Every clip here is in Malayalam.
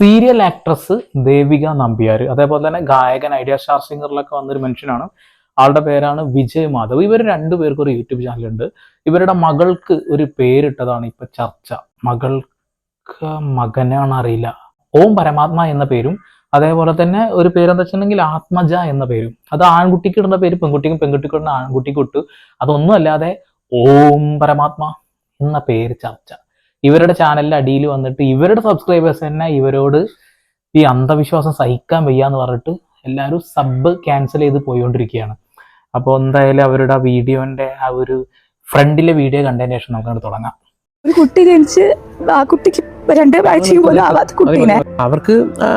സീരിയൽ ആക്ട്രസ് ദേവിക നമ്പ്യാർ അതേപോലെ തന്നെ ഗായകൻ ഐഡിയ സ്റ്റാർ സിംഗറിലൊക്കെ വന്നൊരു മനുഷ്യനാണ്. ആളുടെ പേരാണ് വിജയ് മാധവ്. ഇവർ രണ്ടുപേർക്കും ഒരു യൂട്യൂബ് ചാനലുണ്ട്. ഇവരുടെ മകൾക്ക് ഒരു പേരിട്ടതാണ് ഇപ്പൊ ചർച്ച. മകൾക്ക് മകനാണ് അറിയില്ല ഓം പരമാത്മ എന്ന പേരും അതേപോലെ തന്നെ ഒരു പേരെന്താ വെച്ചിട്ടുണ്ടെങ്കിൽ ആത്മജ എന്ന പേരും. അത് ആൺകുട്ടിക്ക് ഇടുന്ന പേര് പെൺകുട്ടിക്കും പെൺകുട്ടിക്ക് ഇടുന്ന ആൺകുട്ടിക്ക് ഇട്ടു. അതൊന്നും അല്ലാതെ ഓം പരമാത്മ എന്ന പേര് ചർച്ച. ഇവരുടെ ചാനലിൽ അടിയിൽ വന്നിട്ട് ഇവരുടെ സബ്സ്ക്രൈബേഴ്സ് തന്നെ ഇവരോട് ഈ അന്ധവിശ്വാസം സഹിക്കാൻ വയ്യ എന്ന് പറഞ്ഞിട്ട് എല്ലാവരും സബ് ക്യാൻസൽ ചെയ്ത് പോയിക്കൊണ്ടിരിക്കുകയാണ്. അപ്പോൾ എന്തായാലും അവരുടെ ആ വീഡിയോന്റെ ആ ഒരു ഫ്രണ്ടിലെ വീഡിയോ കണ്ടതിന് ശേഷം നമുക്ക് അങ്ങോട്ട് തുടങ്ങാം. ഒരു കുട്ടി ജനിച്ച് ആ കുട്ടിക്ക് രണ്ട് ആഴ്ചയും പോലും ആവാത്ത കുട്ടീനെ. അവർക്ക്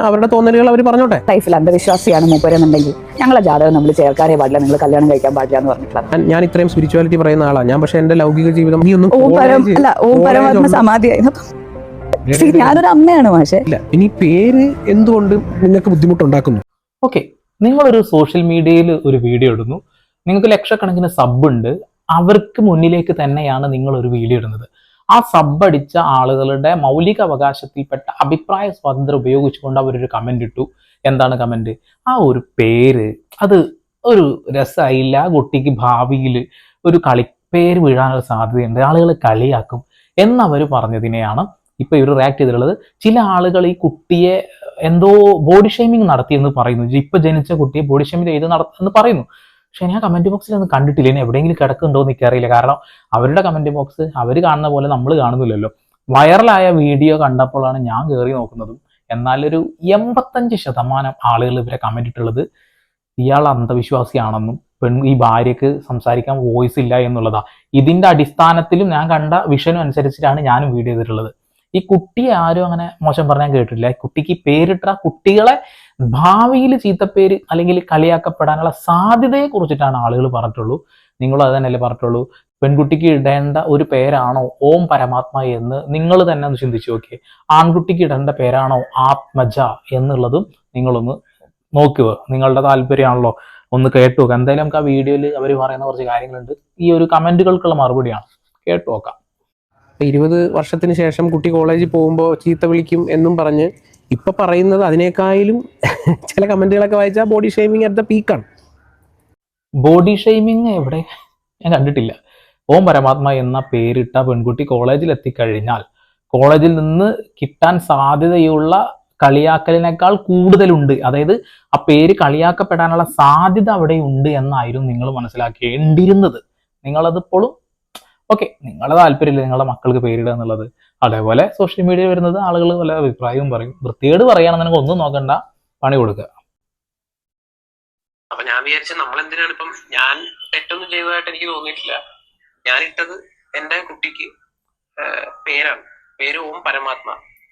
അവരുടെ തോന്നലുകൾ അവർ പറഞ്ഞോട്ടെ? ലൈഫിൽ അന്ധവിശ്വാസിയാണ് മൂപ്പരെന്നുണ്ടെങ്കിൽ ഞങ്ങളെ ജാതകം നമ്മൾ ചേർക്കാനേ പാടില്ല. നിങ്ങൾ കല്യാണം കഴിക്കാൻ പാടില്ല എന്ന് പറഞ്ഞിട്ടുള്ളത് ഞാൻ- ഇത്രയും സ്പിരിച്വാലിറ്റി പറയുന്ന ആളാണ് ഞാൻ പക്ഷെ എന്റെ ലൗകിക ജീവിതം ഈ ഒന്നും ഓം പരം അല്ല ഓം പരമാത്മ ഒന്നും- സമാധിയായി. ഞാനൊരു അമ്മയാണ് പക്ഷെ ഇല്ല ഇനി പേര് എന്തുകൊണ്ട് നിങ്ങൾക്ക് ബുദ്ധിമുട്ടുണ്ടാക്കുന്നു? ഓക്കെ നിങ്ങളൊരു സോഷ്യൽ മീഡിയയിൽ ഒരു വീഡിയോ ഇടുന്നു. നിങ്ങൾക്ക് ലക്ഷക്കണക്കിന് സബ് ഉണ്ട്. അവർക്ക് മുന്നിലേക്ക് തന്നെയാണ് നിങ്ങൾ ഒരു വീഡിയോ ഇടുന്നത്. ആ സബ് അടിച്ച ആളുകളുടെ മൗലിക അവകാശത്തിൽപ്പെട്ട അഭിപ്രായ സ്വാതന്ത്ര്യം ഉപയോഗിച്ചുകൊണ്ട് അവരൊരു കമന്റ് ഇട്ടു. എന്താണ് കമന്റ് ആ ഒരു പേര്. അത് ഒരു രസമായില്ല. കുട്ടിക്ക് ഭാവിയിൽ ഒരു കളിപ്പേര് വീഴാനുള്ള സാധ്യതയുണ്ട്. ആളുകൾ കളിയാക്കും എന്നവർ പറഞ്ഞതിനെയാണ് ഇപ്പൊ ഇവർ റിയാക്ട് ചെയ്തിട്ടുള്ളത്. ചില ആളുകൾ ഈ കുട്ടിയെ എന്തോ ബോഡി ഷെയ്മിങ് നടത്തിയെന്ന് പറയുന്നു. ഇപ്പൊ ജനിച്ച കുട്ടിയെ ബോഡി ഷെയ്മിങ് ചെയ്ത് നടത്തുന്നു പറയുന്നു. പക്ഷെ ഞാൻ കമന്റ് ബോക്സിൽ ഒന്നും കണ്ടിട്ടില്ല. ഇനി എവിടെയെങ്കിലും കിടക്കുന്നുണ്ടോ എന്ന് എനിക്കറിയില്ല കാരണം അവരുടെ കമന്റ് ബോക്സ് അവർ കാണുന്ന പോലെ നമ്മൾ കാണുന്നില്ലല്ലോ. വൈറലായ വീഡിയോ കണ്ടപ്പോഴാണ് ഞാൻ കയറി നോക്കുന്നതും എന്നാലൊരു എൺപത്തഞ്ച് ശതമാനം ആളുകൾ ഇവരെ കമന്റ് ഇട്ടുള്ളത് ഇയാൾ അന്ധവിശ്വാസിയാണെന്നും പെൺ ഈ ഭാര്യക്ക് സംസാരിക്കാൻ വോയിസ് ഇല്ല എന്നുള്ളതാ. ഇതിന്റെ അടിസ്ഥാനത്തിലും ഞാൻ കണ്ട വിഷനും അനുസരിച്ചിട്ടാണ് ഞാനും വീഡിയോ ചെയ്തിട്ടുള്ളത്. ഈ കുട്ടിയെ ആരും അങ്ങനെ മോശം പറഞ്ഞാൽ കേട്ടിട്ടില്ല. കുട്ടിക്ക് പേരിട്ട കുട്ടികളെ ഭാവിയിൽ ചീത്തപ്പേര് അല്ലെങ്കിൽ കളിയാക്കപ്പെടാനുള്ള സാധ്യതയെ കുറിച്ചിട്ടാണ് ആളുകൾ പറഞ്ഞിട്ടുള്ളൂ. നിങ്ങൾ അത് തന്നെയല്ലേ പറഞ്ഞിട്ടുള്ളൂ. പെൺകുട്ടിക്ക് ഇടേണ്ട ഒരു പേരാണോ ഓം പരമാത്മ എന്ന് നിങ്ങൾ തന്നെ ഒന്ന് ചിന്തിച്ചു നോക്കിയേ. ആൺകുട്ടിക്ക് ഇടേണ്ട പേരാണോ ആത്മജ എന്നുള്ളതും നിങ്ങളൊന്ന് നോക്കുക. നിങ്ങളുടെ താല്പര്യമാണല്ലോ ഒന്ന് കേട്ടു എന്തായാലും നമുക്ക് ആ വീഡിയോയിൽ അവർ പറയുന്ന കുറച്ച് കാര്യങ്ങളുണ്ട്. ഈ ഒരു കമന്റുകൾക്കുള്ള മറുപടിയാണ്. കേട്ടു നോക്കാം. ഇരുപത് വർഷത്തിന് ശേഷം കുട്ടി കോളേജിൽ പോകുമ്പോൾ ചീത്ത വിളിക്കും എന്നും പറഞ്ഞ് ഇപ്പൊ പറയുന്നത് അതിനേക്കാളും ചില കമന്റുകളൊക്കെ വായിച്ചാൽ ബോഡി ഷെയ്മിങ് അറ്റ് ദ പീക്കാണ് ബോഡി ഷെയ്മിങ് എവിടെ? ഞാൻ കണ്ടിട്ടില്ല. ഓം പരമാത്മ എന്ന പേരിട്ട പെൺകുട്ടി കോളേജിൽ എത്തിക്കഴിഞ്ഞാൽ കോളേജിൽ നിന്ന് കിട്ടാൻ സാധ്യതയുള്ള കളിയാക്കലിനേക്കാൾ കൂടുതലുണ്ട്. അതായത് ആ പേര് കളിയാക്കപ്പെടാനുള്ള സാധ്യത അവിടെ ഉണ്ട് എന്നായിരുന്നു നിങ്ങൾ മനസ്സിലാക്കേണ്ടിയിരുന്നത്. നിങ്ങളത് ഇപ്പോഴും ഓക്കെ നിങ്ങളുടെ താല്പര്യമില്ല നിങ്ങളുടെ മക്കൾക്ക് പേരിടുക എന്നുള്ളത്. അതേപോലെ സോഷ്യൽ മീഡിയ വരുന്നത് ആളുകൾ പല അഭിപ്രായവും പറയും. വൃത്തികേട് പറയുകയാണെന്നുണ്ടെങ്കിൽ ഒന്നും നോക്കണ്ട. പണി കൊടുക്കുക. അപ്പൊ ഞാൻ വിചാരിച്ച നമ്മൾ എന്തിനാണ് ഇപ്പം ഞാൻ തെറ്റൊന്നും ചെയ്തതായിട്ട് എനിക്ക് തോന്നിയിട്ടില്ല. ഞാൻ ഇട്ടത് എന്റെ കുട്ടിക്ക് പേരാണ്. പേര് ഓം പരമാത്മ.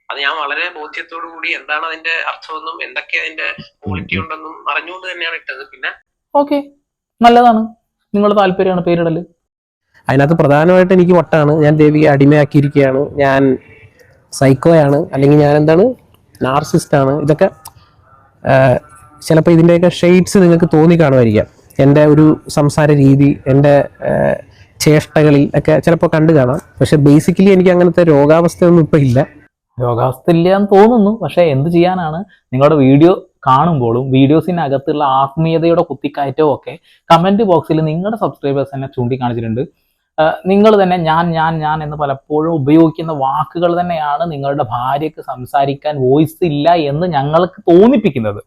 അത് ഞാൻ വളരെ ബോധ്യത്തോടു കൂടി എന്താണ് അതിന്റെ അർത്ഥമെന്നും എന്തൊക്കെ അതിന്റെ ക്വാളിറ്റി ഉണ്ടെന്നും അറിഞ്ഞുകൊണ്ട് തന്നെയാണ് ഇട്ടത്. പിന്നെ ഓക്കെ നല്ലതാണ്. നിങ്ങളുടെ താല്പര്യമാണ് പേരിടൽ. അതിനകത്ത് പ്രധാനമായിട്ട് എനിക്ക് വട്ടാണ്. ഞാൻ ദേവിയെ അടിമയാക്കിയിരിക്കുകയാണ്. ഞാൻ സൈക്കോയാണ് അല്ലെങ്കിൽ ഞാൻ എന്താണ്? നാർസിസ്റ്റ് ആണ് ഇതൊക്കെ ചിലപ്പോൾ ഇതിന്റെയൊക്കെ ഷെയ്ഡ്സ് നിങ്ങൾക്ക് തോന്നി കാണുമായിരിക്കാം എന്റെ ഒരു സംസാര രീതി എന്റെ ചേഷ്ടകളിൽ ഒക്കെ ചിലപ്പോൾ കണ്ടു കാണാം. പക്ഷെ ബേസിക്കലി എനിക്ക് അങ്ങനത്തെ രോഗാവസ്ഥയൊന്നും ഇപ്പം ഇല്ല. രോഗാവസ്ഥ ഇല്ല എന്ന് തോന്നുന്നു. പക്ഷേ എന്ത് ചെയ്യാനാണ്? നിങ്ങളുടെ വീഡിയോ കാണുമ്പോഴും വീഡിയോസിനകത്തുള്ള ആത്മീയതയുടെ കുത്തിക്കയറ്റവും ഒക്കെ കമന്റ് ബോക്സിൽ നിങ്ങളുടെ സബ്സ്ക്രൈബേഴ്സ് തന്നെ ചൂണ്ടിക്കാണിച്ചിട്ടുണ്ട്. നിങ്ങൾ തന്നെ ഞാൻ ഞാൻ ഞാൻ എന്ന് പലപ്പോഴും ഉപയോഗിക്കുന്ന വാക്കുകൾ തന്നെയാണ് നിങ്ങളുടെ ഭാര്യയ്ക്ക് സംസാരിക്കാൻ വോയിസ് ഇല്ല എന്ന് ഞങ്ങൾക്ക് തോന്നിപ്പിക്കുന്നത്.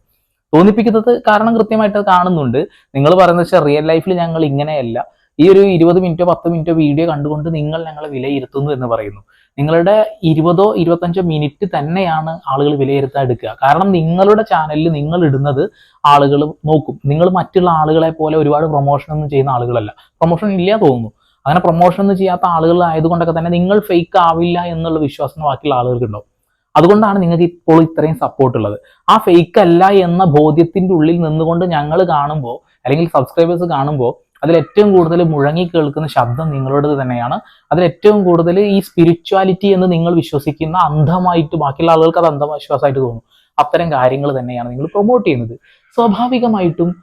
തോന്നിപ്പിക്കുന്നത് കാരണം കൃത്യമായിട്ട് കാണുന്നുണ്ട്. നിങ്ങൾ പറയുന്നത് വെച്ചാൽ റിയൽ ലൈഫിൽ ഞങ്ങൾ ഇങ്ങനെയല്ല. ഈ ഒരു ഇരുപത് മിനിറ്റോ പത്ത് മിനിറ്റോ വീഡിയോ കണ്ടുകൊണ്ട് നിങ്ങൾ ഞങ്ങളെ വിലയിരുത്തുന്നു എന്ന് പറയുന്നു. നിങ്ങളുടെ ഇരുപതോ ഇരുപത്തഞ്ചോ മിനിറ്റ് തന്നെയാണ് ആളുകൾ വിലയിരുത്താൻ എടുക്കുക. കാരണം നിങ്ങളുടെ ചാനലിൽ നിങ്ങൾ ഇടുന്നത് ആളുകൾ നോക്കും. നിങ്ങൾ മറ്റുള്ള ആളുകളെ പോലെ ഒരുപാട് പ്രൊമോഷൻ ഒന്നും ചെയ്യുന്ന ആളുകളല്ല. പ്രൊമോഷൻ ഇല്ല തോന്നുന്നു. അങ്ങനെ പ്രൊമോഷൻ ഒന്നും ചെയ്യാത്ത ആളുകൾ ആയതുകൊണ്ടൊക്കെ തന്നെ നിങ്ങൾ ഫേക്ക് ആവില്ല എന്നുള്ള വിശ്വാസം ബാക്കിയുള്ള ആളുകൾക്ക് ഉണ്ടാവും അതുകൊണ്ടാണ് നിങ്ങൾക്ക് ഇപ്പോൾ ഇത്രയും സപ്പോർട്ട് ഉള്ളത്. ആ ഫേക്ക് അല്ല എന്ന ബോധ്യത്തിന്റെ ഉള്ളിൽ നിന്നുകൊണ്ട് ഞങ്ങൾ കാണുമ്പോൾ അല്ലെങ്കിൽ സബ്സ്ക്രൈബേഴ്സ് കാണുമ്പോൾ അതിൽ ഏറ്റവും കൂടുതൽ മുഴങ്ങി കേൾക്കുന്ന ശബ്ദം നിങ്ങളോട് തന്നെയാണ്. അതിൽ ഏറ്റവും കൂടുതൽ ഈ സ്പിരിച്വാലിറ്റി എന്ന് നിങ്ങൾ വിശ്വസിക്കുന്ന അന്ധമായിട്ട് ബാക്കിയുള്ള ആളുകൾക്ക് അത് അന്ധവിശ്വാസമായിട്ട് തോന്നും. അത്തരം കാര്യങ്ങൾ തന്നെയാണ് നിങ്ങൾ പ്രൊമോട്ട് ചെയ്യുന്നത്. സ്വാഭാവികമായിട്ടും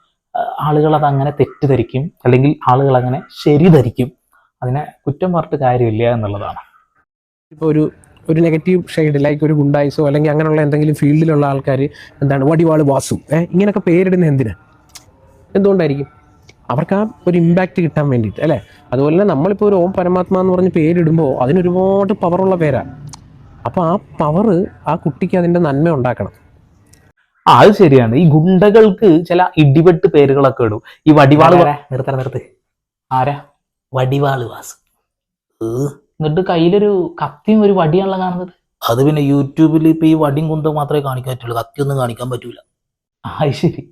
ആളുകൾ അത് അങ്ങനെ തെറ്റിദ്ധരിക്കും അല്ലെങ്കിൽ ആളുകൾ അങ്ങനെ ശരി ധരിക്കും അതിനെ കുറ്റം പറഞ്ഞിട്ട് കാര്യമില്ല എന്നുള്ളതാണ്. ഇപ്പോൾ ഒരു ഒരു നെഗറ്റീവ് ഷെയ്ഡ് ലൈക്ക് ഒരു ഗുണ്ടായിസോ അല്ലെങ്കിൽ അങ്ങനെയുള്ള എന്തെങ്കിലും ഫീൽഡിലുള്ള ആൾക്കാർ എന്താണ് വടിവാൾ വാസു ഏഹ് ഇങ്ങനെയൊക്കെ പേരിടുന്ന എന്തിനാ? എന്തുകൊണ്ടായിരിക്കും? അവർക്ക് ആ ഒരു ഇമ്പാക്റ്റ് കിട്ടാൻ വേണ്ടിയിട്ട് അല്ലേ? അതുപോലെ തന്നെ നമ്മളിപ്പോൾ ഒരു ഓം പരമാത്മ എന്ന് പറഞ്ഞ് പേരിടുമ്പോൾ അതിനൊരുപാട് പവറുള്ള പേരാണ് അപ്പോൾ ആ പവർ ആ കുട്ടിക്ക് അതിന്റെ നന്മ ഉണ്ടാക്കണം. ആ അത് ശരിയാണ്. ഈ ഗുണ്ടകൾക്ക് ചില ഇടിവെട്ട് പേരുകളൊക്കെ ഇടും. ഈ വടിവാൾ നിർത്തണം നിർത്ത്. ആരാ? വടിവാൾ വാസ്. എന്നിട്ട് കയ്യിലൊരു കത്തിയും ഒരു വടിയാണല്ലോ കാണുന്നത്. അത് പിന്നെ യൂട്യൂബിൽ ഇപ്പൊ ഈ വടിയും കുന്തം മാത്രമേ കാണിക്കാൻ പറ്റുള്ളൂ കത്തിയൊന്നും കാണിക്കാൻ പറ്റൂല. ആ ശരി.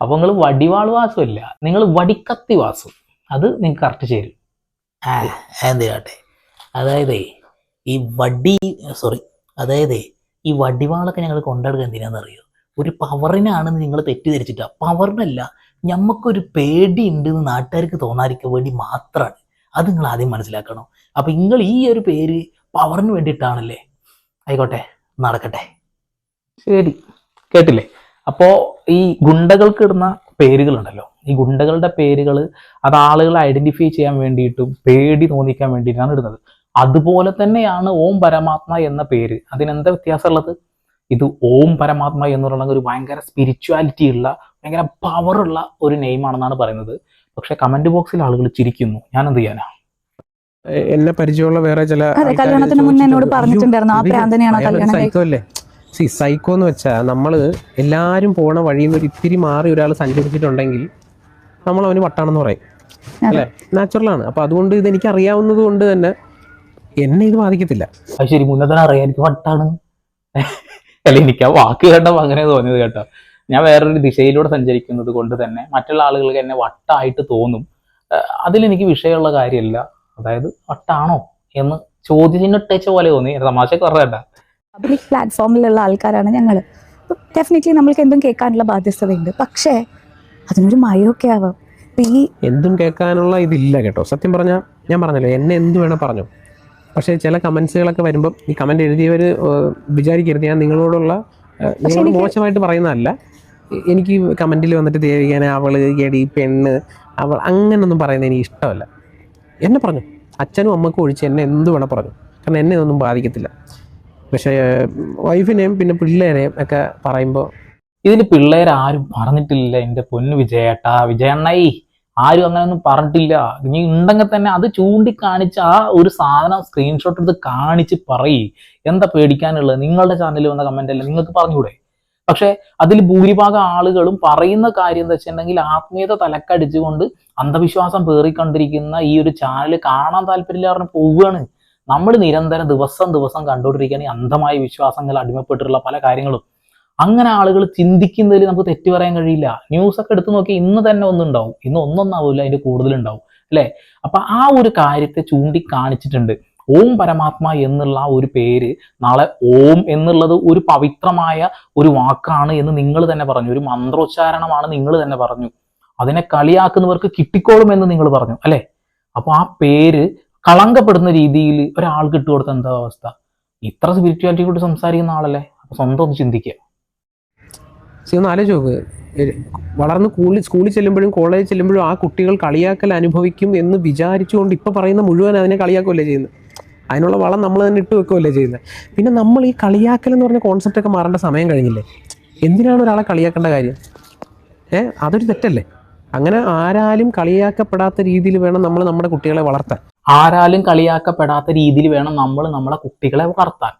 അപ്പൊ നിങ്ങൾ വടിവാൾ വാസം ഇല്ല നിങ്ങൾ വടിക്കത്തി വാസം. അത് നിങ്ങൾക്ക് കറക്റ്റ് ചേരും. ആ എന്ത് ചെയ്യട്ടെ? അതായതേ ഈ വടി സോറി അതായത് ഈ വടിവാളൊക്കെ ഞങ്ങൾ കൊണ്ടെടുക്കുക എന്തിനാണെന്നറിയോ ഒരു പവറിനാണെന്ന് നിങ്ങൾ തെറ്റിദ്ധരിച്ചിട്ടാ. പവറിനല്ല ഞമ്മക്കൊരു പേടി ഉണ്ട് എന്ന് നാട്ടുകാർക്ക് തോന്നാതിരിക്കാൻ വേണ്ടി മാത്രമാണ് അത് നിങ്ങൾ ആദ്യം മനസ്സിലാക്കണം. അപ്പൊ നിങ്ങൾ ഈ ഒരു പേര് പവറിന് വേണ്ടിയിട്ടാണല്ലേ? ആയിക്കോട്ടെ നടക്കട്ടെ. ശരി. കേട്ടില്ലേ? അപ്പോൾ ഈ ഗുണ്ടകൾക്ക് ഇടുന്ന പേരുകളുണ്ടല്ലോ. ഈ ഗുണ്ടകളുടെ പേരുകൾ അത് ആളുകളെ ഐഡന്റിഫൈ ചെയ്യാൻ വേണ്ടിയിട്ടും പേടി തോന്നിക്കാൻ വേണ്ടിയിട്ടാണ് ഇടുന്നത്. അതുപോലെ തന്നെയാണ് ഓം പരമാത്മ എന്ന പേര്. അതിനെന്താ വ്യത്യാസമുള്ളത്? ഇത് ഓം പരമാത്മ എന്ന് പറയുന്ന ഒരു ഭയങ്കര സ്പിരിച്വാലിറ്റി ഉള്ള ഭയങ്കര പവറുള്ള ഒരു നെയിമാണെന്നാണ് പറയുന്നത്. പക്ഷെ കമന്റ് ബോക്സിൽ ആളുകൾ ചിരിക്കുന്നു. ഞാൻ എന്ത് ചെയ്യാനാ? എന്നെ പരിചയമുള്ള വേറെ ചില കല്യാണത്തിന് മുന്നേ എന്നോട് പറഞ്ഞിട്ടുണ്ടായിരുന്നു ആ "അയ്യോ, പ്രാന്തനെയാണോ അയാളൊരു കല്യാണം സൈക്കോ അല്ലേ? സി സൈക്കോ എന്ന് വെച്ചാൽ നമ്മൾ എല്ലാരും പോണ വഴിയിൽ നിന്ന് ഒരു ഇത്തിരി മാറി ഒരാൾ സഞ്ചരിച്ചിട്ടുണ്ടെങ്കിൽ നമ്മൾ അവന് വട്ടാണെന്ന് പറയും. അല്ലേ? നാച്ചുറലാണ് അപ്പൊ അതുകൊണ്ട് ഇത് എനിക്ക് അറിയാവുന്നത് കൊണ്ട് തന്നെ എന്നെ ഇത് ബാധിക്കത്തില്ല. അത് ശരി മുന്നേ തന്നെ അറിയാം എനിക്ക് വട്ടാണ്. അല്ല എനിക്ക് ആ വാക്ക് കേട്ടപ്പോൾ അങ്ങനെ തോന്നിയത് കേട്ടോ. ഞാൻ വേറൊരു ദിശയിലൂടെ സഞ്ചരിക്കുന്നത് കൊണ്ട് തന്നെ മറ്റുള്ള ആളുകൾക്ക് എന്നെ വട്ടായിട്ട് തോന്നും. അതിലെനിക്ക് വിഷയമുള്ള കാര്യമല്ല. അതായത് വട്ടാണോ എന്ന് ചോദ്യത്തിന് ചോദ്യചിഹ്നിട്ടേച്ച പോലെ തോന്നി. തമാശക്ക് പറഞ്ഞ പബ്ലിക് പ്ലാറ്റ്ഫോമിലുള്ള ആൾക്കാരാണ് ഞങ്ങൾ ഡെഫിനറ്റ്ലി നമ്മൾക്ക് എന്തും കേൾക്കാനുള്ള ബാധ്യസ്ഥതയുണ്ട്. പക്ഷേ അതിനൊരു മയമൊക്കെ ആവാം. ഈ എന്തും കേൾക്കാനുള്ള ഇതില്ല കേട്ടോ. സത്യം പറഞ്ഞാൽ ഞാൻ പറഞ്ഞല്ലോ എന്നെ എന്ത് വേണേൽ പറഞ്ഞു. പക്ഷേ ചില കമൻസുകളൊക്കെ വരുമ്പം ഈ കമന്റ് എഴുതിയവർ വിചാരിക്കരുത്. ഞാൻ നിങ്ങളോടുള്ള നിങ്ങൾ നിങ്ങളോട് മോശമായിട്ട് പറയുന്നതല്ല. എനിക്ക് കമന്റിൽ വന്നിട്ട് ദേവികേന അവൾ എടി പെണ്ണ് അവൾ അങ്ങനൊന്നും പറയുന്നത് എനിക്ക് ഇഷ്ടമല്ല. എന്നെ പറഞ്ഞു. അച്ഛനും അമ്മക്കും ഒഴിച്ച് എന്നെ എന്ത് വേണം പറഞ്ഞു. കാരണം എന്നെ ഇതൊന്നും ബാധിക്കത്തില്ല. പക്ഷേ വൈഫിനെയും പിന്നെ പിള്ളേരെയും ഒക്കെ പറയുമ്പോൾ ഇതിന് പിള്ളേരാരും പറഞ്ഞിട്ടില്ല. എന്റെ പൊന്നു വിജയേട്ടാ വിജയണ്ണായി. ആരും അങ്ങനെ ഒന്നും പറഞ്ഞിട്ടില്ല. നീ ഉണ്ടെങ്കിൽ തന്നെ അത് ചൂണ്ടിക്കാണിച്ച് ആ ഒരു സാധനം സ്ക്രീൻഷോട്ട് എടുത്ത് കാണിച്ച് പറയും. എന്താ പേടിക്കാനുള്ളത്? നിങ്ങളുടെ ചാനലിൽ വന്ന കമന്റ് അല്ല? നിങ്ങൾക്ക് പറഞ്ഞൂടെ പക്ഷെ അതിൽ ഭൂരിഭാഗം ആളുകളും പറയുന്ന കാര്യം എന്താ വെച്ചിട്ടുണ്ടെങ്കിൽ ആത്മീയത തലക്കടിച്ചുകൊണ്ട് അന്ധവിശ്വാസം പേറിക്കൊണ്ടിരിക്കുന്ന ഈ ഒരു ചാനൽ കാണാൻ താല്പര്യമില്ല പറഞ്ഞ് പോവുകയാണ്. നമ്മൾ നിരന്തരം ദിവസം ദിവസം കണ്ടുകൊണ്ടിരിക്കുകയാണ് ഈ അന്ധമായ വിശ്വാസങ്ങൾ അടിമപ്പെട്ടിട്ടുള്ള പല കാര്യങ്ങളും. അങ്ങനെ ആളുകൾ ചിന്തിക്കുന്നതിൽ നമുക്ക് തെറ്റ് പറയാൻ കഴിയില്ല. ന്യൂസ് ഒക്കെ എടുത്തു നോക്കി ഇന്ന് തന്നെ ഒന്നുണ്ടാവും. ഇന്ന് ഒന്നൊന്നാവില്ല അതിന്റെ കൂടുതലുണ്ടാവും. അല്ലെ? അപ്പൊ ആ ഒരു കാര്യത്തെ ചൂണ്ടിക്കാണിച്ചിട്ടുണ്ട്. ഓം പരമാത്മ എന്നുള്ള ഒരു പേര് നാളെ ഓം എന്നുള്ളത് ഒരു പവിത്രമായ ഒരു വാക്കാണ് എന്ന് നിങ്ങൾ തന്നെ പറഞ്ഞു. ഒരു മന്ത്രോച്ചാരണമാണ് നിങ്ങൾ തന്നെ പറഞ്ഞു. അതിനെ കളിയാക്കുന്നവർക്ക് കിട്ടിക്കോളും എന്ന് നിങ്ങൾ പറഞ്ഞു അല്ലെ? അപ്പൊ ആ പേര് കളങ്കപ്പെടുന്ന രീതിയിൽ ഒരാൾക്ക് ഇട്ടുകൊടുത്ത എന്താ അവസ്ഥ? ഇത്ര സ്പിരിച്വാലിറ്റി കൂടി സംസാരിക്കുന്ന ആളല്ലേ? അപ്പൊ സ്വന്തം ഒന്ന് ചിന്തിക്കുക. ഒന്ന് വളർന്ന് സ്കൂളിൽ സ്കൂളിൽ ചെല്ലുമ്പോഴും കോളേജിൽ ചെല്ലുമ്പോഴും ആ കുട്ടികൾ കളിയാക്കൽ അനുഭവിക്കും എന്ന് വിചാരിച്ചുകൊണ്ട് ഇപ്പൊ പറയുന്ന മുഴുവൻ അതിനെ കളിയാക്കുകയല്ലേ ചെയ്യുന്നത്? അതിനുള്ള വളം നമ്മൾ തന്നെ ഇട്ട് വെക്കുകയല്ലേ ചെയ്യുന്നത് പിന്നെ നമ്മൾ ഈ കളിയാക്കൽ എന്ന് പറഞ്ഞ കോൺസെപ്റ്റ് ഒക്കെ മാറേണ്ട സമയം കഴിഞ്ഞില്ലേ? എന്തിനാണ് ഒരാളെ കളിയാക്കേണ്ട കാര്യം? ഏ അതൊരു തെറ്റല്ലേ? അങ്ങനെ ആരാലും കളിയാക്കപ്പെടാത്ത രീതിയിൽ വേണം നമ്മൾ നമ്മുടെ കുട്ടികളെ വളർത്താൻ. ആരാലും കളിയാക്കപ്പെടാത്ത രീതിയിൽ വേണം നമ്മൾ നമ്മുടെ കുട്ടികളെ വളർത്താൻ.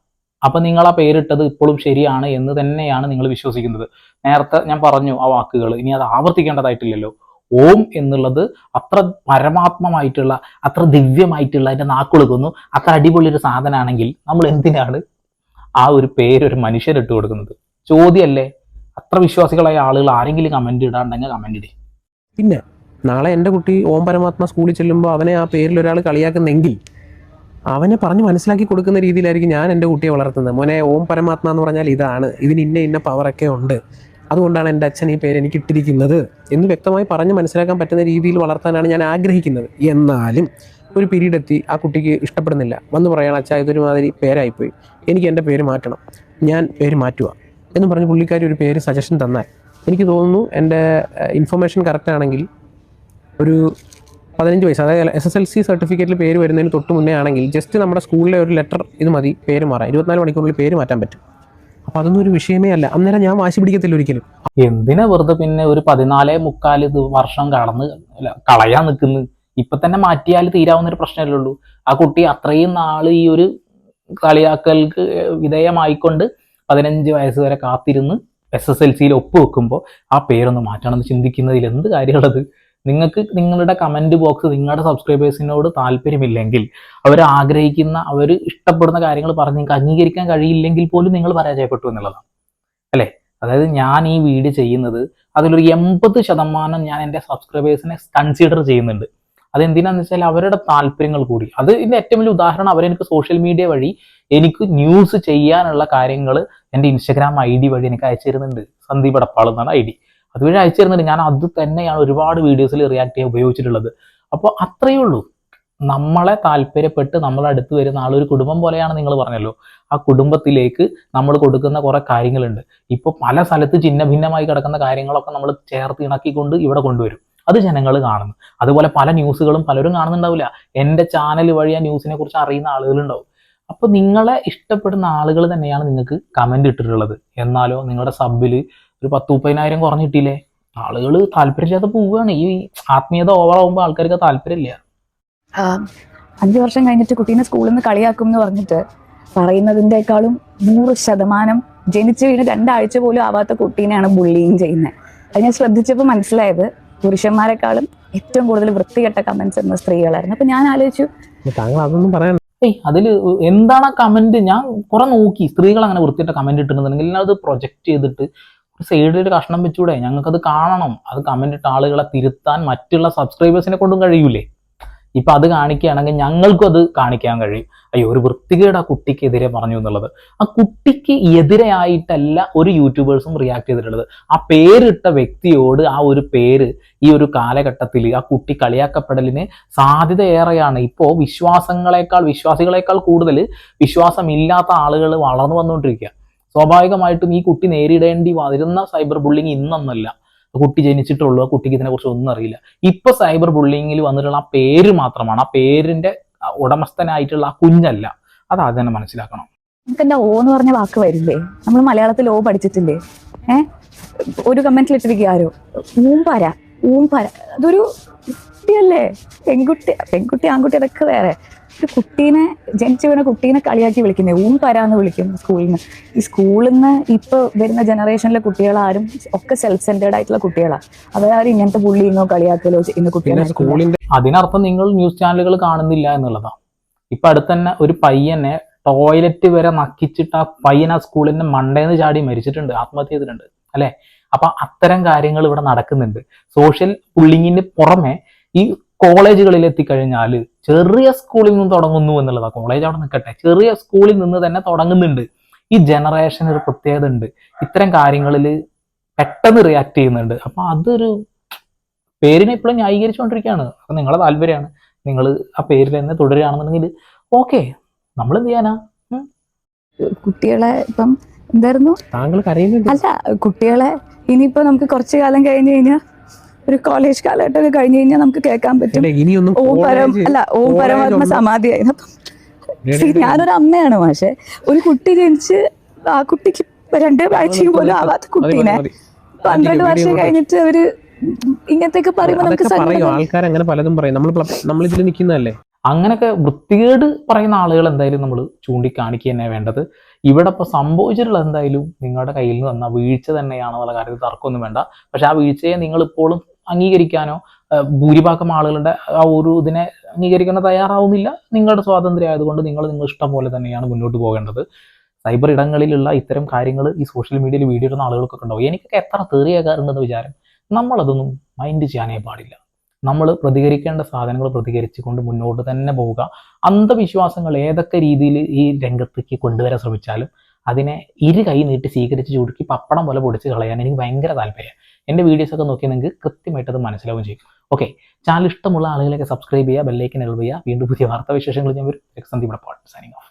അപ്പൊ നിങ്ങൾ ആ പേരിട്ടത് ഇപ്പോഴും ശരിയാണ് എന്ന് തന്നെയാണ് നിങ്ങൾ വിശ്വസിക്കുന്നത്. നേരത്തെ ഞാൻ പറഞ്ഞു ആ വാക്കുകൾ ഇനി അത് ആവർത്തിക്കേണ്ടതായിട്ടില്ലല്ലോ. ഓം എന്നുള്ളത് അത്ര പരമാത്മമായിട്ടുള്ള അത്ര ദിവ്യമായിട്ടുള്ള അതിന്റെ നാക്കുളുക്കുന്നു അത്ര അടിപൊളി ഒരു സാധനമാണെങ്കിൽ നമ്മൾ എന്തിനാണ് ആ ഒരു പേര് ഒരു മനുഷ്യന് ഇട്ട് കൊടുക്കുന്നത്? ചോദ്യമല്ലേ? അത്ര വിശ്വാസികളായ ആളുകൾ ആരെങ്കിലും കമന്റ് ഇടാണ്ടെങ്കിൽ കമന്റ് ഇടേ. പിന്നെ നാളെ എന്റെ കുട്ടി ഓം പരമാത്മ സ്കൂളിൽ ചെല്ലുമ്പോൾ അവനെ ആ പേരിൽ ഒരാൾ കളിയാക്കുന്നെങ്കിൽ അവനെ പറഞ്ഞ് മനസ്സിലാക്കി കൊടുക്കുന്ന രീതിയിലായിരിക്കും ഞാൻ എന്റെ കുട്ടിയെ വളർത്തുന്നത്. മോനെ ഓം പരമാത്മ എന്ന് പറഞ്ഞാൽ ഇതാണ്. ഇതിന് ഇന്ന ഇന്ന പവറൊക്കെ ഉണ്ട്. അതുകൊണ്ടാണ് എന്റെ അച്ഛൻ ഈ പേര് എനിക്ക് ഇട്ടിരിക്കുന്നത് എന്ന് വ്യക്തമായി പറഞ്ഞ് മനസ്സിലാക്കാൻ പറ്റുന്ന രീതിയിൽ വളർത്താനാണ് ഞാൻ ആഗ്രഹിക്കുന്നത്. എന്നാലും ഒരു പീരീഡ് എത്തി ആ കുട്ടിക്ക് ഇഷ്ടപ്പെടുന്നില്ല. വന്ന് പറയണം അച്ഛാ ഇതൊരു മാതിരി പേരായിപ്പോയി. എനിക്ക് എന്റെ പേര് മാറ്റണം. ഞാൻ പേര് മാറ്റുക എന്ന് പറഞ്ഞ് പുള്ളിക്കാരി ഒരു പേര് സജഷൻ തന്നാൽ എനിക്ക് തോന്നുന്നു എന്റെ ഇൻഫർമേഷൻ കറക്റ്റ് ആണെങ്കിൽ ഒരു പതിനഞ്ച് വയസ്സ് അതായത് എസ് എസ് എൽ സി സർട്ടിഫിക്കറ്റിൽ പേര് വരുന്നതിന് തൊട്ട് മുന്നേ ആണെങ്കിൽ ജസ്റ്റ് നമ്മുടെ സ്കൂളിലെ ഒരു ലെറ്റർ ഇത് മതി പേര് മാറാം. ഇരുപത്തിനാല് മണിക്കൂറിൽ പേര് മാറ്റാൻ പറ്റും. അപ്പോൾ അതൊന്നും ഒരു വിഷയമേ അല്ല. അന്നേരം ഞാൻ വാശി പിടിക്കത്തില്ല ഒരിക്കലും. എന്തിനാ വെറുതെ പിന്നെ ഒരു പതിനാലേ മുക്കാൽ ഇത് വർഷം കടന്ന് കളയാൻ നിൽക്കുന്നു? ഇപ്പൊ തന്നെ മാറ്റിയാൽ തീരാവുന്ന ഒരു പ്രശ്നമല്ലേ ഉള്ളൂ. ആ കുട്ടി അത്രയും നാൾ ഈ ഒരു കളിയാക്കൽക്ക് വിധേയമായിക്കൊണ്ട് പതിനഞ്ച് വയസ്സ് വരെ കാത്തിരുന്ന് എസ് എസ് എൽ സിയിൽ ഒപ്പ് വെക്കുമ്പോൾ ആ പേരൊന്ന് മാറ്റണമെന്ന് ചിന്തിക്കുന്നതിൽ എന്ത് കാര്യമുള്ളത്? നിങ്ങൾക്ക് നിങ്ങളുടെ കമന്റ് ബോക്സ് നിങ്ങളുടെ സബ്സ്ക്രൈബേഴ്സിനോട് താല്പര്യമില്ലെങ്കിൽ അവർ ആഗ്രഹിക്കുന്ന അവർ ഇഷ്ടപ്പെടുന്ന കാര്യങ്ങൾ പറഞ്ഞ് നിങ്ങൾക്ക് അംഗീകരിക്കാൻ കഴിയില്ലെങ്കിൽ പോലും നിങ്ങൾ പരാജയപ്പെട്ടു എന്നുള്ളതാണ്. അല്ലേ? അതായത് ഞാൻ ഈ വീഡിയോ ചെയ്യുന്നത് അതിലൊരു എൺപത് ശതമാനം ഞാൻ എന്റെ സബ്സ്ക്രൈബേഴ്സിനെ കൺസിഡർ ചെയ്യുന്നുണ്ട്. അതെന്തിനാന്ന് വെച്ചാൽ അവരുടെ താല്പര്യങ്ങൾ കൂടി. അത് ഇതിന്റെ ഏറ്റവും വലിയ ഉദാഹരണം അവരെനിക്ക് സോഷ്യൽ മീഡിയ വഴി എനിക്ക് ന്യൂസ് ചെയ്യാനുള്ള കാര്യങ്ങൾ എന്റെ ഇൻസ്റ്റഗ്രാം ഐ ഡി വഴി എനിക്ക് അയച്ചു തരുന്നുണ്ട്. സന്ദീപ് അടപ്പാൾ എന്നാണ് ഐ ഡി അതുവഴി അയച്ചു തരുന്നുണ്ട്. ഞാൻ അത് തന്നെയാണ് ഒരുപാട് വീഡിയോസിൽ റിയാക്ട് ചെയ്യാൻ ഉപയോഗിച്ചിട്ടുള്ളത്. അപ്പോൾ അത്രയേ ഉള്ളൂ. നമ്മളെ താല്പര്യപ്പെട്ട് നമ്മളെ അടുത്ത് വരുന്ന ആളൊരു കുടുംബം പോലെയാണ് നിങ്ങൾ പറഞ്ഞല്ലോ. ആ കുടുംബത്തിലേക്ക് നമ്മൾ കൊടുക്കുന്ന കുറേ കാര്യങ്ങളുണ്ട്. ഇപ്പോൾ പല സ്ഥലത്ത് ചിഹ്ന ഭിന്നമായി കിടക്കുന്ന കാര്യങ്ങളൊക്കെ നമ്മൾ ചേർത്ത് ഇണക്കിക്കൊണ്ട് ഇവിടെ കൊണ്ടുവരും. അത് ജനങ്ങൾ കാണുന്നു. അതുപോലെ പല ന്യൂസുകളും പലരും കാണുന്നുണ്ടാവില്ല. എന്റെ ചാനൽ വഴി ആ ന്യൂസിനെ കുറിച്ച് അറിയുന്ന ആളുകളുണ്ടാവും. അപ്പോൾ നിങ്ങളെ ഇഷ്ടപ്പെടുന്ന ആളുകൾ തന്നെയാണ് നിങ്ങൾക്ക് കമന്റ് ഇട്ടിട്ടുള്ളത്. എന്നാലോ നിങ്ങളുടെ സബിൽ ഒരു പത്ത് മുപ്പതിനായിരം കുറഞ്ഞിട്ടില്ലേ? ആളുകൾ താല്പര്യമില്ലാതെ പോവുകയാണ്. ഈ ആത്മീയത ഓവറാകുമ്പോൾ ആൾക്കാർക്ക് താല്പര്യമില്ല. അഞ്ചു വർഷം കഴിഞ്ഞിട്ട് കുട്ടീനെ സ്കൂളിൽ നിന്ന് കളിയാക്കും എന്ന് പറഞ്ഞിട്ട് പറയുന്നതിന്റെക്കാളും നൂറ് ശതമാനം ജനിച്ചു വീണ് രണ്ടാഴ്ച പോലും ആവാത്ത കുട്ടീനെയാണ് ബുള്ളിങ് ചെയ്യുന്നത് അത് ഞാൻ ശ്രദ്ധിച്ചപ്പോൾ മനസ്സിലായത് പുരുഷന്മാരെക്കാളും ഏറ്റവും കൂടുതൽ വൃത്തികെട്ട കമന്റ്സ് എന്ന സ്ത്രീകളായിരുന്നു. അപ്പൊ ഞാൻ ആലോചിച്ചു താങ്കൾ അതൊന്നും പറയാൻ ഏയ് അതിൽ എന്താണ് ആ കമന്റ് ഞാൻ കുറെ നോക്കി. സ്ത്രീകൾ അങ്ങനെ വൃത്തിയിട്ട കമന്റ് ഇട്ടിട്ടുണ്ടെങ്കിൽ അത് പ്രൊജക്ട് ചെയ്തിട്ട് സൈഡിൽ ഒരു കഷ്ണം വെച്ചൂടെ? ഞങ്ങൾക്കത് കാണണം. അത് കമന്റ് ഇട്ട ആളുകളെ തിരുത്താൻ മറ്റുള്ള സബ്സ്ക്രൈബേഴ്സിനെ കൊണ്ടും കഴിയൂലേ? ഇപ്പം അത് കാണിക്കുകയാണെങ്കിൽ ഞങ്ങൾക്കും അത് കാണിക്കാൻ കഴിയും. അയ്യോ ഒരു വൃത്തികേട് ആ കുട്ടിക്കെതിരെ പറഞ്ഞു എന്നുള്ളത്. ആ കുട്ടിക്ക് എതിരെയായിട്ടല്ല ഒരു യൂട്യൂബേഴ്സും റിയാക്ട് ചെയ്തിട്ടുള്ളത്. ആ പേരിട്ട വ്യക്തിയോട് ആ ഒരു പേര് ഈ ഒരു കാലഘട്ടത്തിൽ ആ കുട്ടി കളിയാക്കപ്പെടലിന് സാധ്യത ഏറെയാണ് ഇപ്പോൾ വിശ്വാസങ്ങളെക്കാൾ വിശ്വാസികളെക്കാൾ കൂടുതൽ വിശ്വാസമില്ലാത്ത ആളുകൾ വളർന്നു വന്നുകൊണ്ടിരിക്കുക. സ്വാഭാവികമായിട്ടും ഈ കുട്ടി നേരിടേണ്ടി വരുന്ന സൈബർ ബുള്ളിങ് ഇന്നല്ല കുട്ടി ജനിച്ചിട്ടുള്ളൂ ആ കുട്ടിക്ക് ഇതിനെക്കുറിച്ച് ഒന്നും അറിയില്ല. ഇപ്പൊ സൈബർ ബുള്ളിങ്ങിൽ വന്നിട്ടുള്ള ആ പേര് മാത്രമാണ് ആ പേരിന്റെ ഉടമസ്ഥനായിട്ടുള്ള ആ കുഞ്ഞല്ല. അത് ആദ്യം തന്നെ മനസ്സിലാക്കണം. നമുക്ക് എന്താ ഓ എന്ന് പറഞ്ഞ വാക്ക് വരില്ലേ? നമ്മൾ മലയാളത്തിൽ ഓ പഠിച്ചിട്ടില്ലേ? ഏ? ഒരു കമന്റിൽ ഇട്ടിരിക്കുക ആരോ? ഊമ്പര. അതൊരു കുട്ടിയല്ലേ? പെൺകുട്ടി പെൺകുട്ടി ആൺകുട്ടി അതൊക്കെ വേറെ. ഒരു കുട്ടീനെ ജനിച്ചു വീണ കുട്ടീനെ കളിയാക്കി വിളിക്കുന്നത് ഊം പരാന്ന് വിളിക്കും സ്കൂളിൽ നിന്ന് ഈ സ്കൂളിൽ നിന്ന് ഇപ്പൊ വരുന്ന ജനറേഷനിലെ കുട്ടികളാരും ഒക്കെ സെൽഫ് സെന്റേഡ് ആയിട്ടുള്ള കുട്ടികളാണ് അവരാരും ഇങ്ങനത്തെ പുള്ളിങ്ങോ കളിയാക്കലോ ചെയ്യുന്ന കുട്ടികളെ സ്കൂളിന്റെ അതിനർത്ഥം നിങ്ങൾ ന്യൂസ് ചാനലുകൾ കാണുന്നില്ല എന്നുള്ളതാണ് ഇപ്പൊ അടുത്തന്നെ ഒരു പയ്യനെ ടോയ്ലറ്റ് വരെ നക്കിച്ചിട്ട് ആ പയ്യൻ ആ സ്കൂളിന്റെ മണ്ടേന്ന് ചാടി മരിച്ചിട്ടുണ്ട്. ആത്മഹത്യ ചെയ്തിട്ടുണ്ട്. അല്ലെ? അപ്പൊ അത്തരം കാര്യങ്ങൾ ഇവിടെ നടക്കുന്നുണ്ട്. സോഷ്യൽ പുള്ളിങ്ങിന് പുറമെ ഈ കോളേജുകളിൽ എത്തിക്കഴിഞ്ഞാൽ ചെറിയ സ്കൂളിൽ നിന്ന് തുടങ്ങുന്നു എന്നുള്ളതാണ് കോളേജ് അവിടെ നിൽക്കട്ടെ. ചെറിയ സ്കൂളിൽ നിന്ന് തന്നെ തുടങ്ങുന്നുണ്ട്. ഈ ജനറേഷൻ ഒരു പ്രത്യേകത ഉണ്ട്. ഇത്തരം കാര്യങ്ങളിൽ പെട്ടെന്ന് റിയാക്ട് ചെയ്യുന്നുണ്ട്. അപ്പൊ അതൊരു പേരിനെ ഇപ്പോഴും ന്യായീകരിച്ചുകൊണ്ടിരിക്കുകയാണ്. അപ്പൊ നിങ്ങളെ താല്പര്യമാണ്. നിങ്ങൾ ആ പേരിൽ തന്നെ തുടരുകയാണെന്നുണ്ടെങ്കിൽ ഓക്കെ നമ്മൾ എന്ത് ചെയ്യാനാ? കുട്ടികളെ ഇപ്പം എന്തായിരുന്നു? താങ്കൾ അല്ല കുട്ടികളെ ഇനിയിപ്പോ നമുക്ക് കുറച്ചു കാലം കഴിഞ്ഞു കഴിഞ്ഞാൽ ഒരു കോളേജ് കാലഘട്ടമൊക്കെ കഴിഞ്ഞു കഴിഞ്ഞാൽ നമുക്ക് കേൾക്കാൻ പറ്റും. ഓം പരം അല്ല ഓം പരമാത്മ സമാധിയായി അപ്പം ഞാനൊരു അമ്മയാണ് പക്ഷെ ഒരു കുട്ടി ജനിച്ച് ആ കുട്ടിക്ക് രണ്ട് ആഴ്ചയും പോലും ആവാത്ത കുട്ടീനെ. പന്ത്രണ്ട് വർഷം കഴിഞ്ഞിട്ട് അവർ ഇങ്ങനത്തെയൊക്കെ പറയുമ്പോൾ നമുക്ക് ആൾക്കാർ അങ്ങനെ പലതും പറയും. നമ്മൾ നമ്മൾ ഇതിൽ നിൽക്കുന്നതല്ലേ അങ്ങനെയൊക്കെ വൃത്തികേട് പറയുന്ന ആളുകൾ എന്തായാലും നമ്മൾ ചൂണ്ടിക്കാണിക്കുക തന്നെ വേണ്ടത്. ഇവിടെ ഇപ്പോൾ സംഭവിച്ചിട്ടുള്ള എന്തായാലും നിങ്ങളുടെ കയ്യിൽ നിന്ന് വന്ന വീഴ്ച തന്നെയാണെന്നുള്ള കാര്യത്തിൽ തർക്കമൊന്നും വേണ്ട. പക്ഷെ ആ വീഴ്ചയെ നിങ്ങൾ ഇപ്പോഴും അംഗീകരിക്കാനോ ഭൂരിഭാഗം ആളുകളുടെ ആ ഒരു ഇതിനെ അംഗീകരിക്കാനോ തയ്യാറാവുന്നില്ല. നിങ്ങളുടെ സ്വാതന്ത്ര്യം ആയതുകൊണ്ട് നിങ്ങൾ നിങ്ങൾ ഇഷ്ടം പോലെ തന്നെയാണ് മുന്നോട്ട് പോകേണ്ടത്. സൈബർ ഇടങ്ങളിലുള്ള ഇത്തരം കാര്യങ്ങൾ ഈ സോഷ്യൽ മീഡിയയിൽ വീഡിയോ ഇടുന്ന ആളുകൾക്കൊക്കെ ഉണ്ടാവും. എനിക്കൊക്കെ എത്ര തെറിയേക്കാറുണ്ടെന്ന് വിചാരം? നമ്മളതൊന്നും മൈൻഡ് ചെയ്യാനേ പാടില്ല. നമ്മൾ പ്രതികരിക്കേണ്ട സാധനങ്ങൾ പ്രതികരിച്ചുകൊണ്ട് മുന്നോട്ട് തന്നെ പോവുക. അന്ധവിശ്വാസങ്ങൾ ഏതൊക്കെ രീതിയിൽ ഈ രംഗത്തേക്ക് കൊണ്ടുവരാൻ ശ്രമിച്ചാലും അതിനെ ഇരു കൈ നീട്ടി സ്വീകരിച്ച് ചുടുക്കി പപ്പടം പോലെ പൊടിച്ച് കളയാൻ എനിക്ക് ഭയങ്കര താല്പര്യം. എന്റെ വീഡിയോസ് ഒക്കെ നോക്കി നിങ്ങൾക്ക് കൃത്യമായിട്ട് അത് മനസ്സിലാവുകയും ചെയ്യും. ഓക്കെ ചാനൽ ഇഷ്ടമുള്ള ആളുകളൊക്കെ സബ്സ്ക്രൈബ് ചെയ്യുക ബെല്ലൈക്കൻ എഴുതുക വീണ്ടും പുതിയ വാർത്താ വിശേഷങ്ങൾ ഞാൻ വരും. പോകാം. Signing off